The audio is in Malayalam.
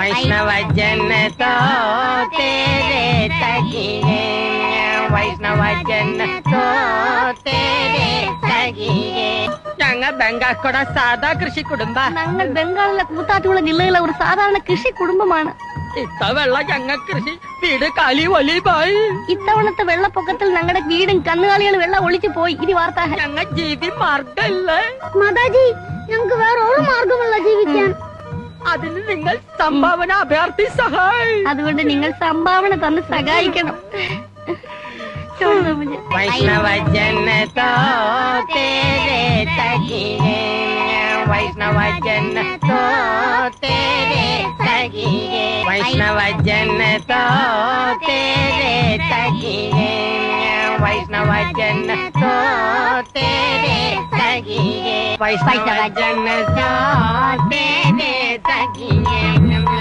वैष्णव जन तो तेरे तकिए वैष्णव जन तो तेरे तकिए ഞങ്ങ ബംഗാക്കോട സാധാ കൃഷി കുടുംബ ഞങ്ങൾ ബംഗാളിലെ കൂത്താറ്റുകുള ജില്ലയിലെ ഒരു സാധാരണ കൃഷി കുടുംബമാണ് ഇത്ത വെള്ള ഞങ്ങ കൃഷി വീട് കാലി ഒലി പോയി ഇത്തവണത്തെ വെള്ളപ്പൊക്കത്തിൽ ഞങ്ങളുടെ വീടും കന്നുകാലികളും വെള്ളം ഒളിച്ചു പോയി ഇനി വാർത്ത ഞങ്ങ ജീവി മാർഗല്ലേ മാതാജി ഞങ്ങൾക്ക് വേറെ ഒരു മാർഗമല്ല ജീവിക്കാൻ അതിന് നിങ്ങൾ സംഭാവന അഭ്യർത്ഥി സഹായി അതുകൊണ്ട് നിങ്ങൾ സംഭാവന തന്ന് സഹായിക്കണം वैष्णव जन तो तेरे सखी वैष्णव जन तो तेरे सखी वैष्णव जन तो तेरे सखी वैष्णव जन तो तेरे सखी वैष्णव जन तो तेरे